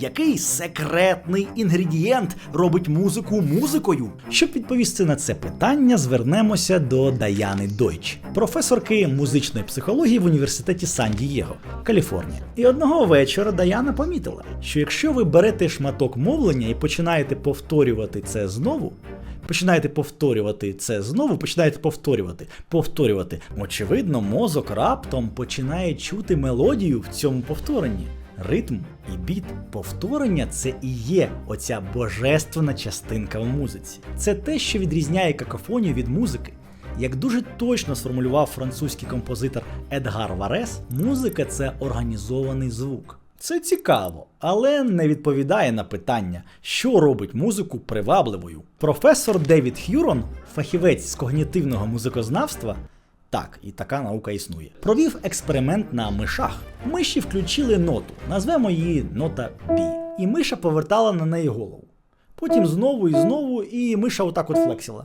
Який секретний інгредієнт робить музику музикою? Щоб відповісти на це питання, звернемося до Даяни Дойч, професорки музичної психології в університеті Сан-Дієго, Каліфорнія. І одного вечора Даяна помітила, що якщо ви берете шматок мовлення і починаєте повторювати це знову, починаєте повторювати це знову, починаєте повторювати, повторювати. Очевидно, мозок раптом починає чути мелодію в цьому повторенні. Ритм і біт повторення це і є оця божественна частинка в музиці. Це те, що відрізняє какофонію від музики. Як дуже точно сформулював французький композитор Едгар Варес, музика це організований звук. Це цікаво, але не відповідає на питання, що робить музику привабливою. Професор Девід Х'юрон, фахівець з когнітивного музикознавства, так, і така наука існує. Провів експеримент на мишах. Миші включили ноту, назвемо її нота Бі. І миша повертала на неї голову. Потім знову і знову, і миша отак от флексила.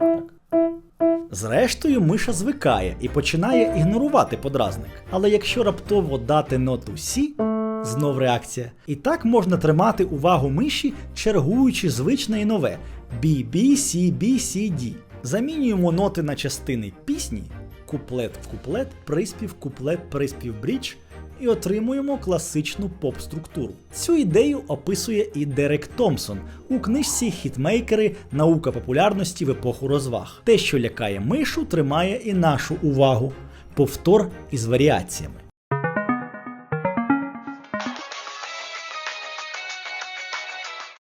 Зрештою, миша звикає і починає ігнорувати подразник. Але якщо раптово дати ноту Сі, знов реакція. І так можна тримати увагу миші, чергуючи звичне і нове B, B, C, B, C, D. Замінюємо ноти на частини пісні, куплет в куплет, приспів, куплет, приспів, бріч і отримуємо класичну поп-структуру. Цю ідею описує і Дерек Томпсон у книжці Хітмейкери Наука популярності в епоху розваг. Те, що лякає мишу, тримає і нашу увагу. Повтор із варіаціями.